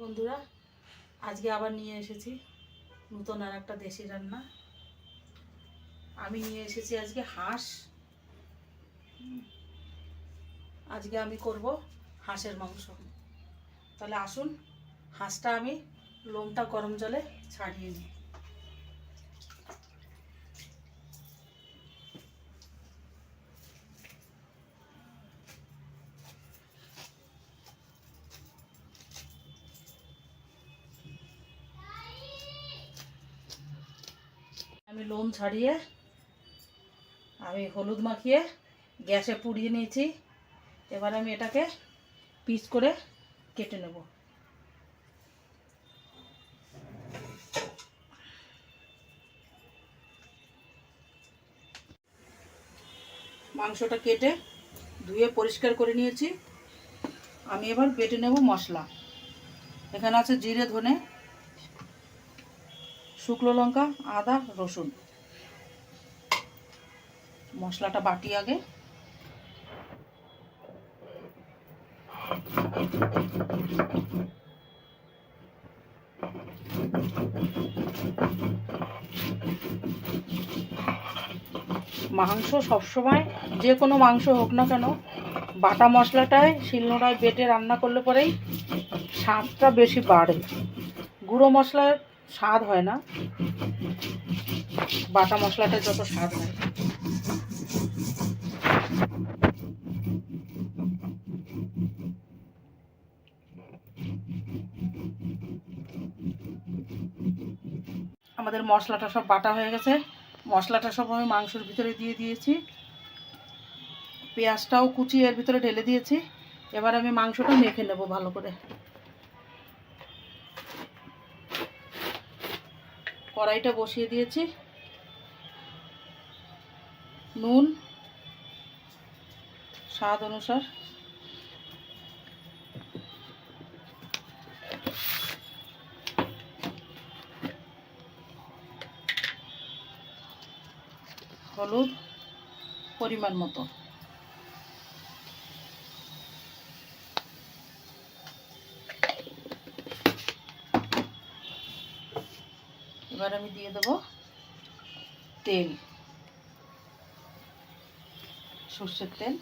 বন্ধুরা, আজকে আবার নিয়ে এসেছি নতুন আর একটা দেশি রান্না। আমি নিয়ে এসেছি আজকে হাঁস। আজকে আমি করব হাঁসের মাংস। তাহলে আসুন, হাঁসটা আমি লোমটা গরম জলে ছাড়িয়ে নিই। লোম ছাড়িয়ে আমি হলুদ মাখিয়ে গ্যাসে পুড়িয়ে নিয়েছি। এবার আমি এটাকে পিস করে কেটে নেব। মাংসটা কেটে ধুয়ে পরিষ্কার করে নিয়েছি। আমি এবার বেটে নেব মশলা। এখানে আছে জিরে, ধনে শুকনো লঙ্কা, আদা, রসুন। মশলাটা বাটি আগে। মাংস সবসময় যে কোনো মাংস হোক না কেন, বাটা মশলাটায় শিলনোড়ায় বেটে রান্না করলে পরেই স্বাদটা বেশি বাড়ে। গুঁড়ো মশলার স্বাদ হয় না। বাটা মশলাটা যত স্বাদ হয়। আমাদের মশলাটা সব বাটা হয়ে গেছে। মশলাটা সব আমি মাংসের ভিতরে দিয়ে দিয়েছি। পেঁয়াজটাও কুচি এর ভিতরে ঢেলে দিয়েছি। এবার আমি মাংসটা মেখে নেব ভালো করে। কড়াইটা বসিয়ে দিয়েছি। নুন স্বাদ অনুসার। হলুদ পরিমাণ মতো। এবার আমি দিয়ে দেবো তেল। সর্ষের তেল।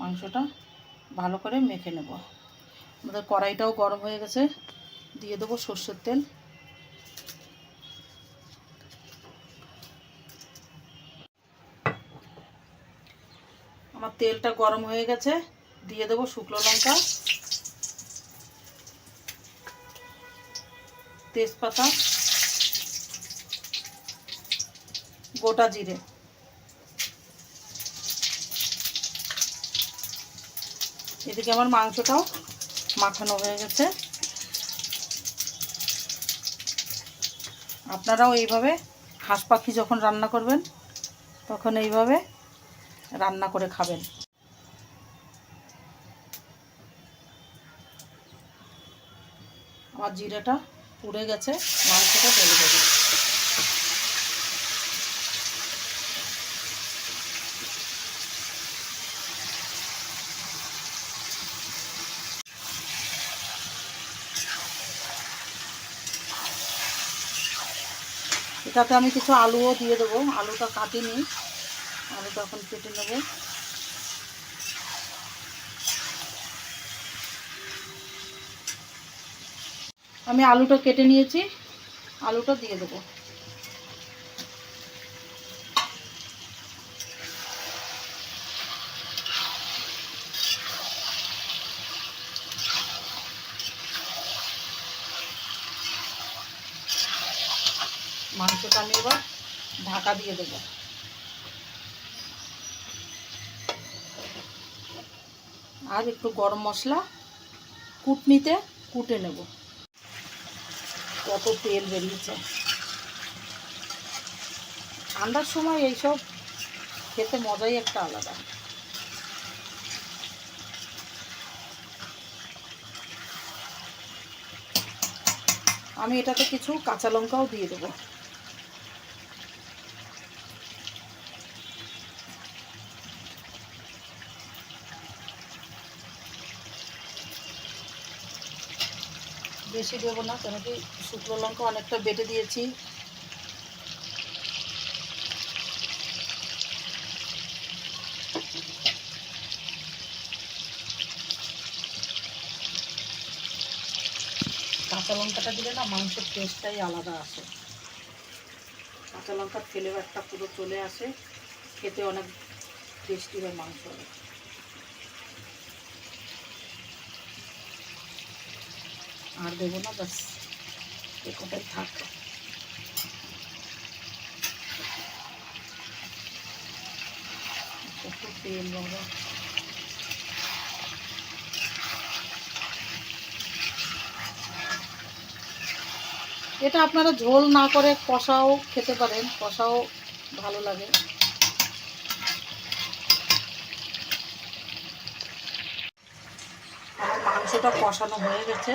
মাংসটা ভালো করে মেখে নেব। আমাদের কড়াইটাও গরম হয়ে গেছে। দিয়ে দেবো সর্ষের তেল। তেলটা গরম হয়ে গেছে, দিয়ে দেবো শুকনো লঙ্কা, তেজপাতা, গোটা জিরে। এদিকে আমার মাংসটাও মাখানো হয়ে গেছে। আপনারাও এইভাবে হাঁস পাখি যখন রান্না করবেন, তখন এইভাবে রান্না করে খাবেন। আমার জিরাটা পুড়ে গেছে, মাংসটা ঢেলে দেবে। এটাতে আমি কিছু আলুও দিয়ে দেবো। আলুটা কাটিনি। আলুটা এখন কেটে নেব। আমি আলুটা কেটে নিয়েছি, আলুটা দিয়ে দেবো। মাংসটা আমি এবার ঢাকা দিয়ে দেবো। আর একটু গরম মশলা কুটনিতে কুটে নেব। কত তেল বেরিয়েছে। ঠান্ডার সময় এইসব খেতে মজাই একটা আলাদা। আমি এটাতে কিছু কাঁচা লঙ্কাও দিয়ে দেবো। বেশি দেবো না, কেন কি শুকনো লঙ্কা অনেকটা বেটে দিয়েছি। কাঁচা লঙ্কাটা দিলে না মাংসের টেস্টটাই আলাদা আসে। কাঁচা লঙ্কার ফ্লেভারটা পুরো চলে আসে, খেতে অনেক টেস্টি হয় মাংস। আর দেবো না, ব্যাস। এ কটাই থাক। এটা আপনারা ঝোল না করে কষাও খেতে পারেন, কষাও ভালো লাগে। মাংসটা কষানো হয়ে গেছে।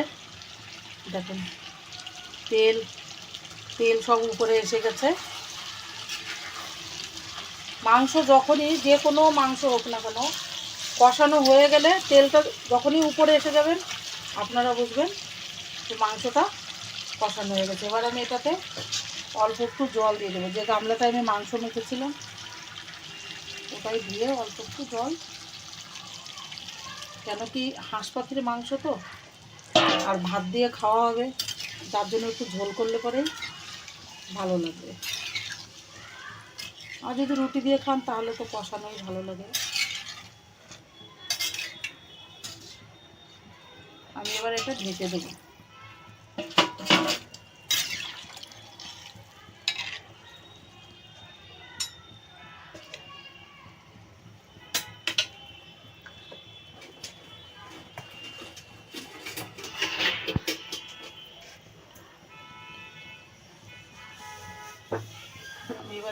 দেখুন। তেল তেল সব উপরে এসে গেছে। মাংস যখনই যে কোনো মাংস হোক না কেন, কষানো হয়ে গেলে তেলটা যখনই উপরে এসে যাবেন আপনারা বুঝবেন যে মাংসটা কষানো হয়ে গেছে। এবার আমি এটাতে অল্প একটু জল দিয়ে দেবো। যে গামলাটায় আমি মাংস মেখেছিলাম, ওটাই দিয়ে অল্প একটু জল। কেন কি হাঁস পাখির মাংস তো? আর ভাত দিয়ে খাওয়া হবে। যার জন্য একটু ঝোল করলে পরে ভালো লাগবে। আর যদি রুটি দিয়ে খান, তাহলে তো কষানোই ভালো লাগে। আমি এবার এটা ঢেকে দেবো।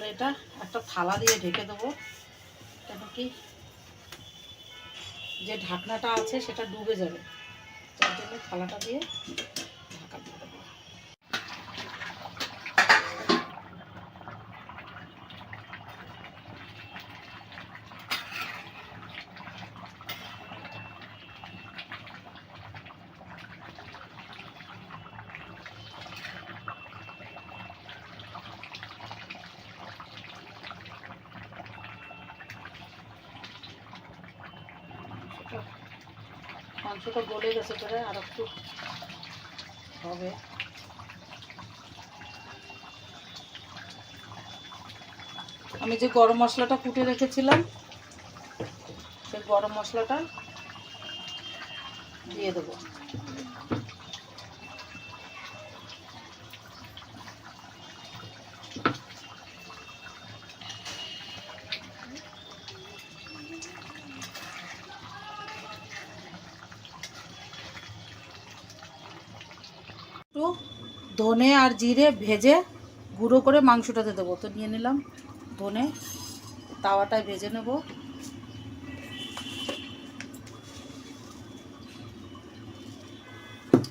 এবার এটা একটা থালা দিয়ে ঢেকে দেবো। কেন কি, যে ঢাকনাটা আছে সেটা ডুবে যাবে। তার জন্য থালাটা দিয়ে মাংসটা গলে গেছে পরে আর একটু হবে। আমি যে গরম মশলাটা কুটে রেখেছিলাম, সেই গরম মশলাটা দিয়ে দেবো একটু ধনে আর জিরে ভেজে গুঁড়ো করে মাংসটাতে দেবো। তো নিয়ে নিলাম ধনে, তাওয়াটায় ভেজে নেব।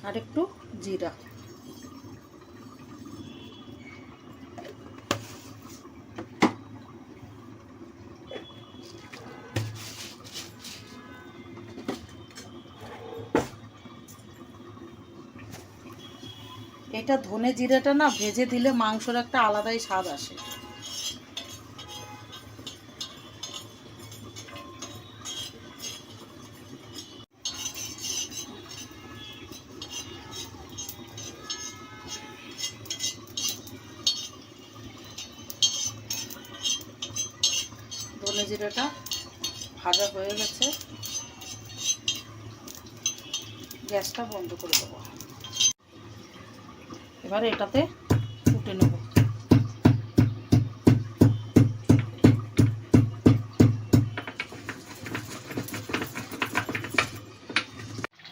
আর একটু জিরা। এটা ধনে জিরাটা না ভেজে দিলে মাংসর একটা আলাদাই স্বাদ আসে। ধনে জিরাটা ভাজা হয়ে গেছে। গ্যাসটা বন্ধ করে দেবো। এবার এটাতে ফুটে নেব।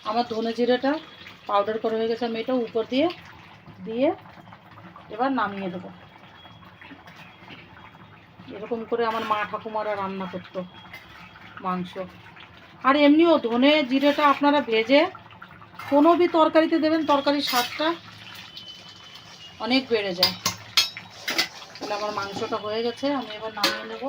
আমার ধনে জিরেটা পাউডার করা হয়ে গেছে, আমি এটা উপর দিয়ে দিয়ে এবার নামিয়ে দেবো। এরকম করে আমার মা ঠাকুমারা রান্না করতো মাংস। আর এমনিও ধনে জিরেটা আপনারা ভেজে কোনো বি তরকারিতে দেবেন, তরকারির স্বাদটা অনেক বেড়ে যায়। তাহলে আমার মাংসটা হয়ে গেছে, আমি এবার নামিয়ে নেব।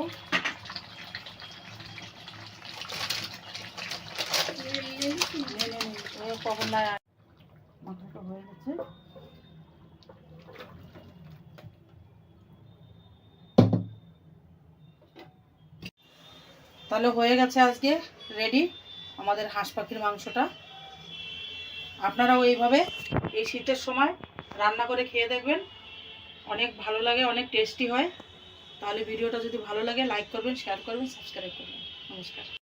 তাহলে হয়ে গেছে আজকে রেডি আমাদের হাঁস পাখির মাংসটা। আপনারাও এইভাবে এই শীতের সময় রান্না করে খেয়ে দেখবেন। অনেক ভালো লাগে, অনেক টেস্টি হয়। তাহলে ভিডিওটা যদি ভালো লাগে লাইক করবেন শেয়ার করবেন সাবস্ক্রাইব করবেন। নমস্কার।